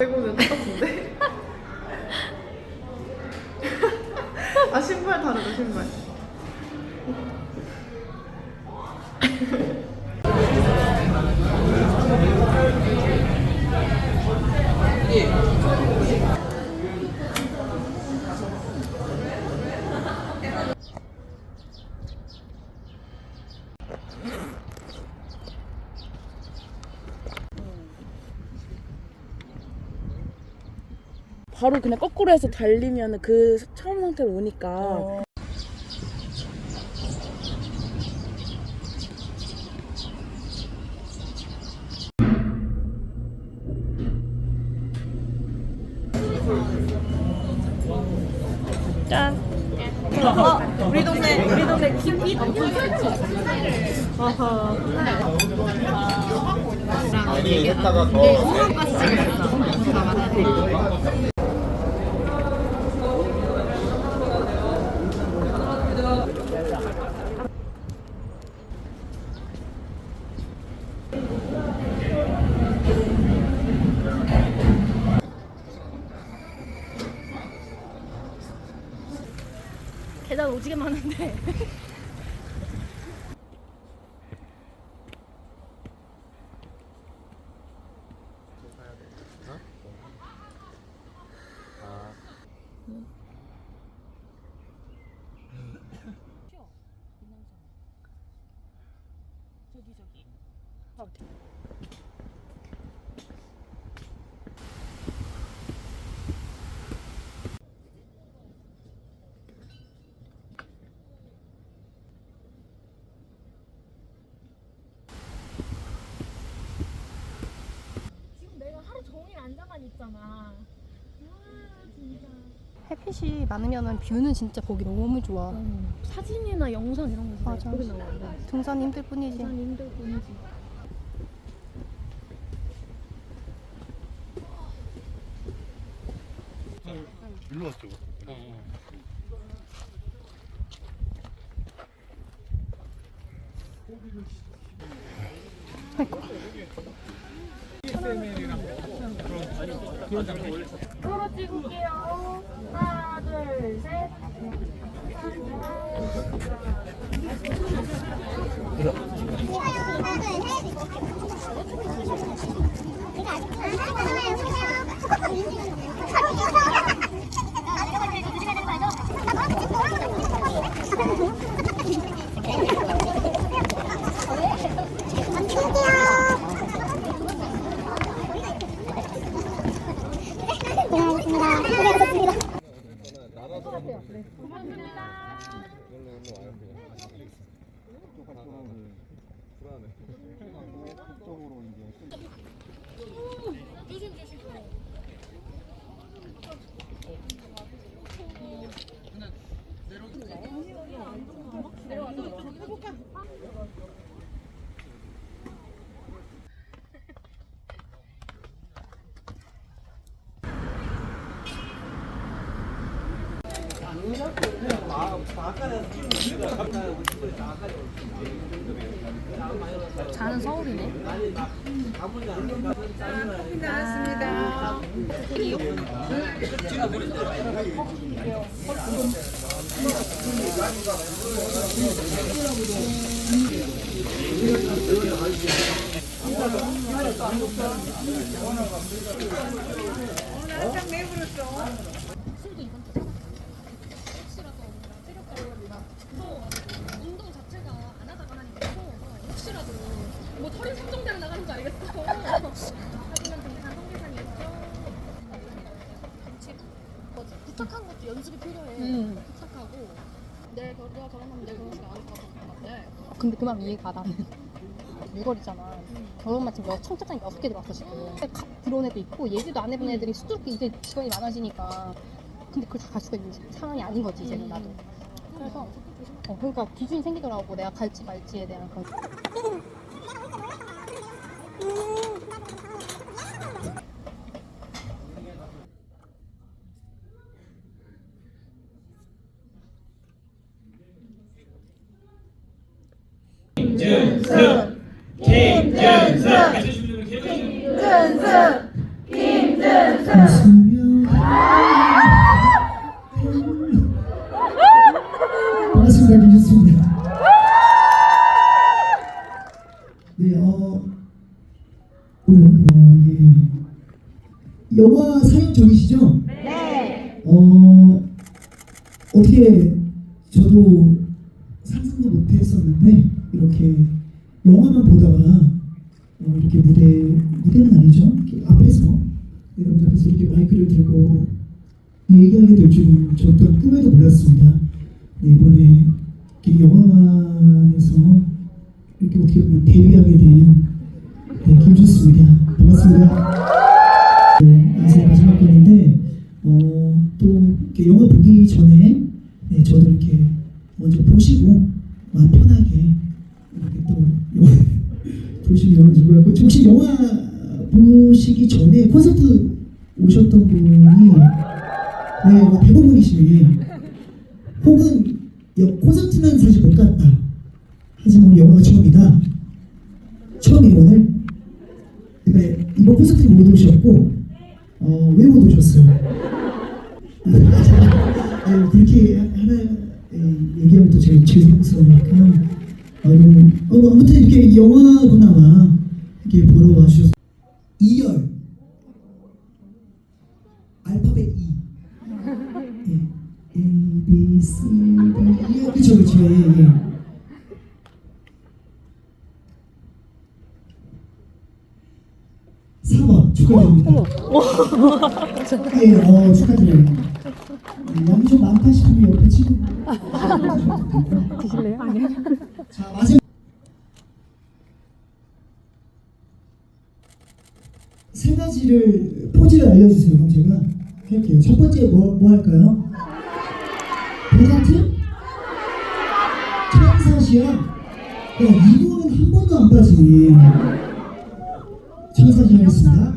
이거는 똑같은데? 아 신발 다르다 신발. 바로 그냥 거꾸로 해서 달리면 그 처음 상태로 오니까 짠. 어 우리 동네 우리 동네 깊이 아하. 아니 했다가 더 오지게 많은데. 저기 저기. 지금 내가 하루 종일 있잖아. 아 진짜. 햇빛이 많으면 뷰는 진짜 보기 너무 좋아. 사진이나 영상 이런 거 맞아. 거기 나와. 등산 힘들 뿐이지. 산 힘들 뿐이지. 일로 왔죠. 서로 찍을게요. 하나, 둘, 셋. 자는 서울이네. 운동 자체가 안 하다가 하니까 무서워서 혹시라도 뭐 털이 설정대로 나가는 거 알겠어. 하지만 있죠. 뭐지? 부탁한 것도 연습이 필요해. 부탁하고 내 결- 내가 결혼하면 내 결혼식 안 할것 같은데. 근데 그만 이해가 나는. 6월이잖아. 결혼 마침 여, 청첩장이 6개 들어왔어 지금. 근데 가, 들어온 애도 있고 얘기도 안 해본 애들이 수두룩히 이제 직원이 많아지니까. 근데 그걸 다 갈 수가 있는 상황이 아닌 거지 이제 는 나도. 그래서 어, 그러니까 기준이 생기더라고 내가 갈지 말지에 대한 그런. 영화 사용적이시죠? 네. 어, 어떻게 저도 상상도 못했었는데 이렇게 영화만 보다가 어, 이렇게 무대 무대는 아니죠? 이렇게 앞에서 여러분들 앞에서 이렇게 마이크를 들고 얘기하게 될 줄은 저 어떤 꿈에도 몰랐습니다. 네, 이번에 이렇게 영화관에서 이렇게 어떻게 보면 데뷔하게 된 네, 김준수입니다. 반갑습니다. 영화 보기 전에 네, 저도 이렇게 먼저 보시고 마음 편하게 이렇게 또 영화 보시기 영화 하고 혹시 영화 보시기 전에 콘서트 오셨던 분이 네, 뭐 대부분이시면 혹은 여- 콘서트는 사실 못 갔다. 하지만 영화가 처음이다. 처음이에요 오늘. 그러니까 이번 콘서트는 못 오셨고 어, 왜 못 오셨어요? 아유, 그렇게 하나 에, 얘기하면 또 제가 죄송스러우니까 아이고 어, 아무튼 이렇게 영화로나마 이렇게 보러 와주셔서 2열 알파벳 E 예. A B C D E 그쵸 그쵸 예, 예. 축하드립니다. 예, 어, 축하드려요. 예, 양이 좀 많다 싶으면 옆에 친구 드실래요? 아니요. 자 마지막 세 가지를 포즈를 알려주세요. 그럼 제가 할게요. 첫 번째 뭐, 뭐 할까요? 보라트? 천사시야? 야 이거는 한 번도 안 빠지네. 천사시 하겠습니다.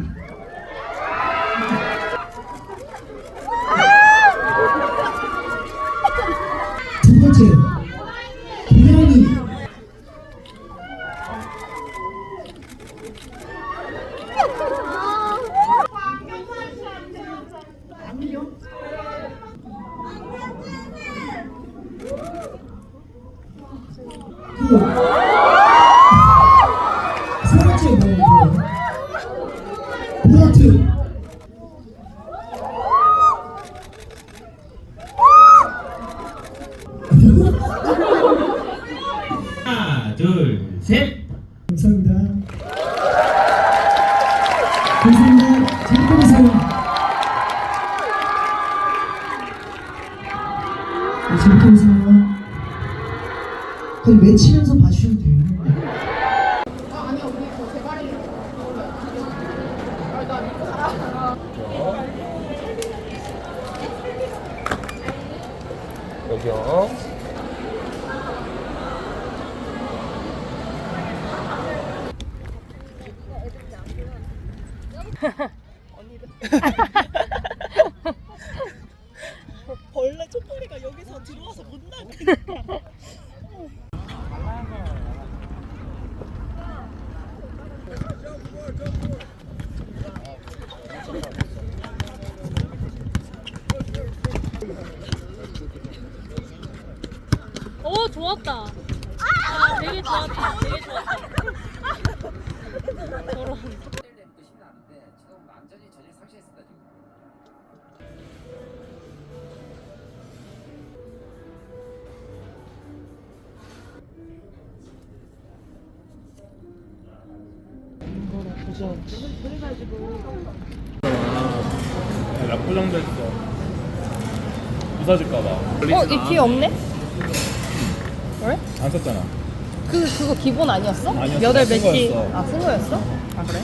감사합니다. 잘. 네, 재밌게 보세요. 그냥 외치면서 봐주셔도 돼요. 여기요. 벌레 촛불이가 여기서 들어와서 못 나가. 오 좋았다. 아, 되게 좋았다. 되게 좋았다. 저런. 전혀 약포장도 했어. 부서질까봐. 어, 이 귀에 없네? 안 썼잖아. 그 그거 기본 아니었어? 아니었어. 배지. 거였어. 아, 쓴 거였어? 아, 그래?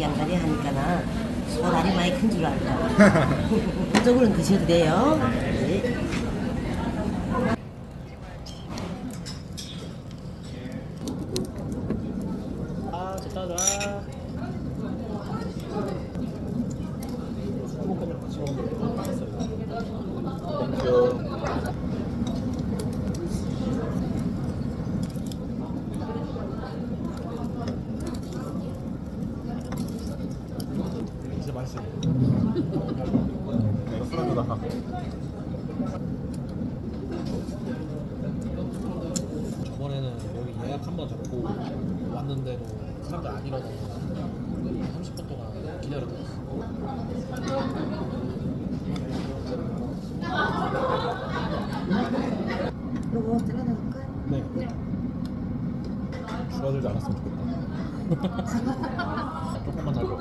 양다리 양다리 하니까나 소다리 많이 큰 줄 알까. 그쪽으로는 드셔도 돼요. 네. 아 좋다 좋아 행복하면 같이 먹는 거 땡큐 진짜 맛있어 이거 술안주다 저번에는 여기 예약 한 번 잡고 왔는데도 사람들 안 일어나고 30분 동안 기다렸다 왔어. 요거 잘라놓을까? 네 않았으면 좋겠다 조금만 더 줘.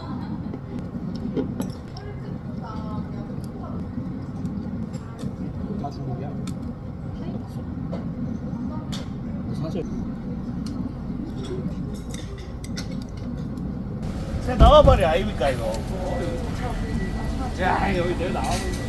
다 중국이야? 사실 그냥 나와버려 아닙니까 이거 자 여기 내가 나와버려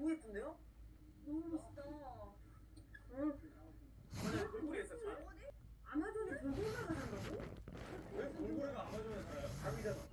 너무 예쁜데요? 너무 멋있다. 응. 아마존에 불고기가 가신다고? 왜 골고래가 아마존에 살아요? 닭이잖아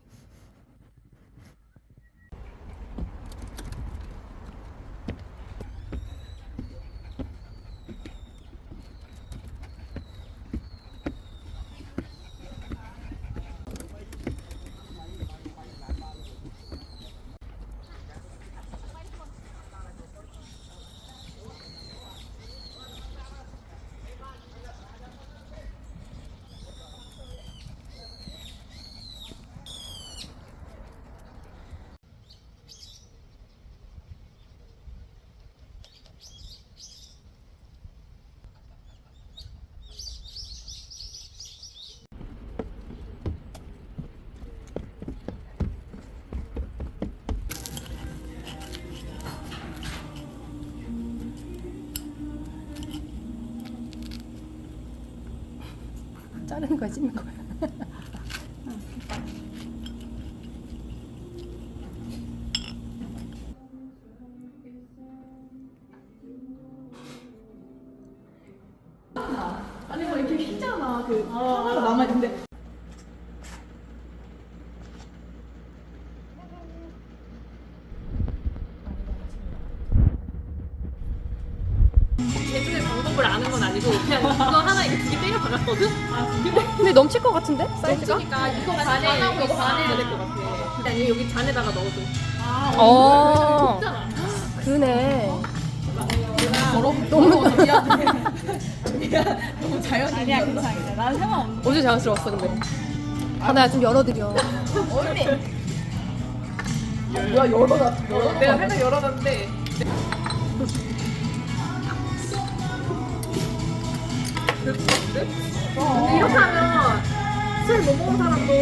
자르는 거야, 찢는 거야. 아니 뭐 이렇게 휘잖아 그 하나가 남아 있는데 넘칠 것 같은데? 사이즈가? 그러니까 이거 잔에 이거 잔에 넣을 것 같아. 근데 아니 여기 잔에다가 넣어줘. 어, 그네. 너무 너무 자연스러워. 아니야 괜찮아. 난 상관없는데. 어제 자연스러웠어, 근데. 하나야, 좀 열어드려. 뭐야 열어놨 열어 내가 살짝 열어놨는데 이렇게 하면 술 못 먹은 사람도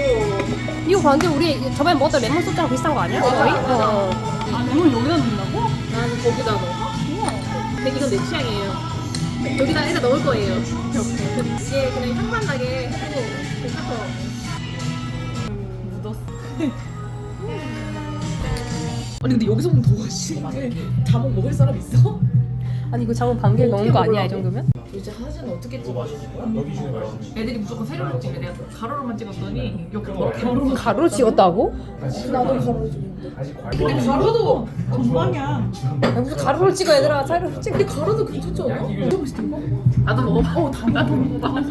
이거 완전 우리 저번에 먹었던 레몬 소스랑 비슷한 거 아니야? 거의? 어. 아 레몬 여기다 넣는다고? 나는 거기다 넣어 근데 이건 내 취향이에요 여기다 애다 넣을 거예요 이게 그냥 향만 나게 해주고 괜찮죠? 묻었어 아니 근데 여기서 보면 더 맛있는데 자몽 먹을 사람 있어? 아니, 이거 자몽 반개 넣은 거 아니야, 이 정도면? 도대체 사진 어떻게 찍어주는 거야? 여기 중에 맛있는 애들이 무조건 세로로 찍래. 내가 가로로만 찍었더니 이렇게 가로 가로 찍었다고? 나도 가로 찍는데. 근데 가로도 무슨 가로로 찍어 얘들아 차로 찍. 근데 가로도 괜찮지 않아? 너무 맛있다. 나도 먹어봐. 어, 다 나도 먹어봐.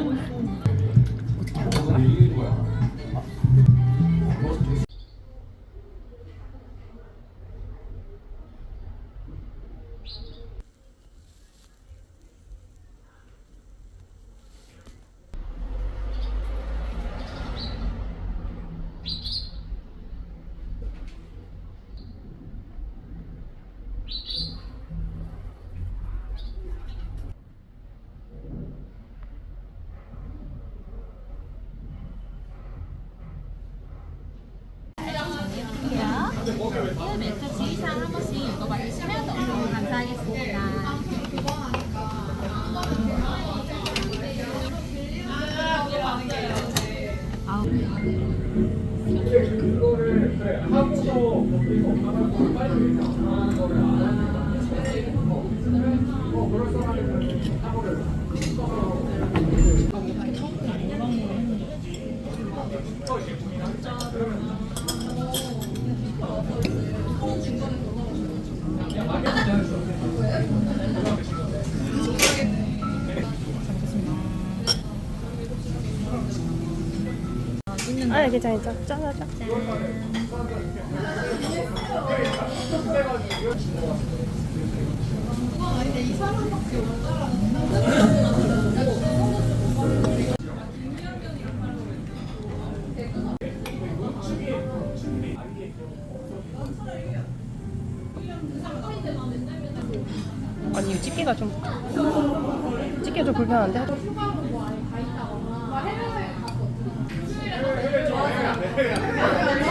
멘트 지휘사항 한 번씩 읽 괜찮아. 짜자자. 아니 이거 찍기가 좀 찍기가 좀 불편한데? Yeah.